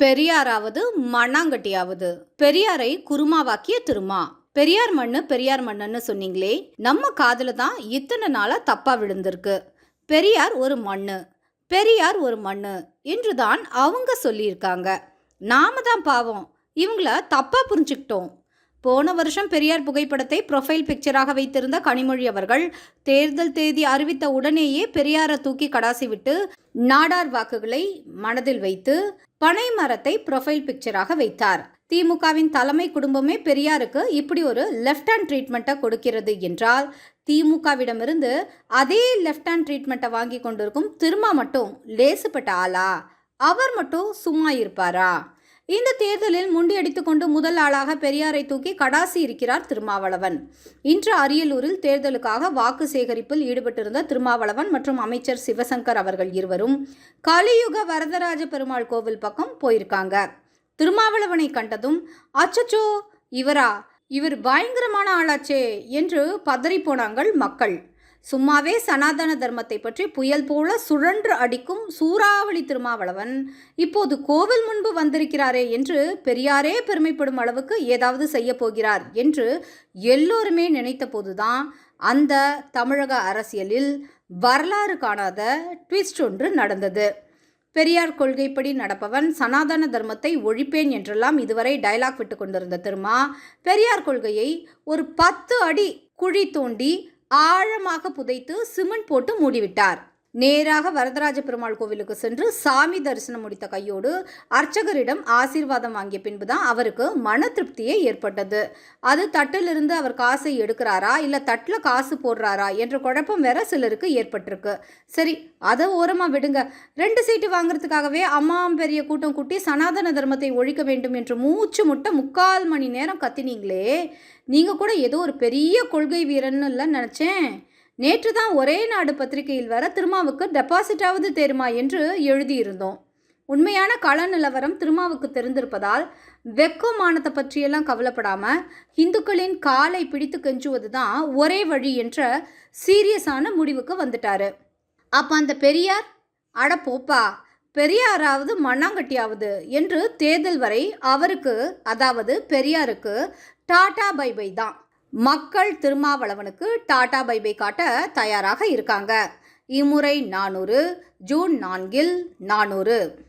பெரியாராவது மண்ணாங்கட்டியாவது. பெரியாரை குருமாவாக்கிய திருமா. பெரியார் மண்ணு பெரியார் மண்ணுன்னு சொன்னீங்களே நம்ம காதில் தான் இத்தனை நாளாக தப்பாக விழுந்திருக்கு. பெரியார் ஒரு மண்ணு பெரியார் ஒரு மண்ணு என்றுதான் அவங்க சொல்லியிருக்காங்க. நாம தான் பாவம் இவங்கள தப்பாக புரிஞ்சுக்கிட்டோம். போன வருஷம் பெரியார் புகைப்படத்தை ப்ரொஃபைல் பிக்சராக வைத்திருந்த கனிமொழி அவர்கள் தேர்தல் தேதி அறிவித்த உடனேயே பெரியாரை தூக்கி கடாசி விட்டு நாடார் வாக்குகளை மனதில் வைத்து பனை மரத்தை ப்ரொஃபைல் பிக்சராக வைத்தார். திமுகவின் தலைமை குடும்பமே பெரியாருக்கு இப்படி ஒரு லெஃப்ட் ஹேண்ட் ட்ரீட்மெண்ட்டை கொடுக்கிறது என்றால் திமுகவிடமிருந்து அதே லெஃப்ட் ஹேண்ட் ட்ரீட்மெண்ட்டை வாங்கி கொண்டிருக்கும் திருமா மட்டும் லேசுப்பட்ட ஆளா? அவர் மட்டும் சும்மா இருப்பாரா? இந்த தேர்தலில் முண்டியடித்து கொண்டு முதல் ஆளாக பெரியாரை தூக்கி கடாசி இருக்கிறார் திருமாவளவன். இன்று அரியலூரில் தேர்தலுக்காக வாக்கு சேகரிப்பில் ஈடுபட்டிருந்த திருமாவளவன் மற்றும் அமைச்சர் சிவசங்கர் அவர்கள் இருவரும் கலியுக வரதராஜ பெருமாள் கோவில் பக்கம் போயிருக்காங்க. திருமாவளவனை கண்டதும் அச்சச்சோ இவரா? இவர் பயங்கரமான ஆளாச்சே என்று பதறிப் போனாங்கள் மக்கள். சும்மாவே சனாதன தர்மத்தை பற்றி புயல் போல சுழன்று அடிக்கும் சூறாவளி திருமாவளவன் இப்போது கோவில் முன்பு வந்திருக்கிறாரே என்று பெரியாரே பெருமைப்படும் அளவுக்கு ஏதாவது செய்ய போகிறார் என்று எல்லோருமே நினைத்த போதுதான் அந்த தமிழக அரசியலில் வரலாறு காணாத ட்விஸ்ட் ஒன்று நடந்தது. பெரியார் கொள்கைப்படி நடப்பவன் சனாதன தர்மத்தை ஒழிப்பேன் என்றெல்லாம் இதுவரை டயலாக் விட்டு கொண்டிருந்த திருமா பெரியார் கொள்கையை ஒரு பத்து அடி குழி தோண்டி ஆழமாக புதைத்து சிமெண்ட் போட்டு மூடிவிட்டார். நேராக வரதராஜ பெருமாள் கோவிலுக்கு சென்று சாமி தரிசனம் முடித்த கையோடு அர்ச்சகரிடம் ஆசீர்வாதம் வாங்கிய பின்புதான் அவருக்கு மன திருப்தியே ஏற்பட்டது. அது தட்டிலிருந்து அவர் காசை எடுக்கிறாரா இல்லை தட்டில் காசு போடுறாரா என்ற குழப்பம் வேற சிலருக்கு ஏற்பட்டிருக்கு. சரி அதை ஓரமாக விடுங்க. ரெண்டு சீட்டு வாங்குறதுக்காகவே அம்மா பெரிய கூட்டம் கூட்டி சனாதன தர்மத்தை ஒழிக்க வேண்டும் என்று மூச்சு முட்ட முக்கால் மணி நேரம் கத்தினீங்களே. நீங்கள் கூட ஏதோ ஒரு பெரிய கொள்கை வீரன்னு இல்லை நினச்சேன். நேற்று தான் ஒரே நாடு பத்திரிகையில் வர திருமாவுக்கு டெபாசிட்டாவது தேருமா என்று எழுதியிருந்தோம். உண்மையான கள நிலவரம் திருமாவுக்கு தெரிந்திருப்பதால் வெக்கமானத்தை பற்றியெல்லாம் கவலைப்படாமல் இந்துக்களின் காலை பிடித்து கெஞ்சுவது தான் ஒரே வழி என்ற சீரியஸான முடிவுக்கு வந்துட்டாரு. அப்போ அந்த பெரியார் அட போப்பா பெரியாராவது மண்ணாங்கட்டியாவது என்று தேர்தல் வரை அவருக்கு அதாவது பெரியாருக்கு டாடா பை பை தான். மக்கள் திருமாவளவனுக்கு டாடா பைபை காட்ட தயாராக இருக்காங்க. இம்முறை நானூறு ஜூன் நான்கில் நானூறு.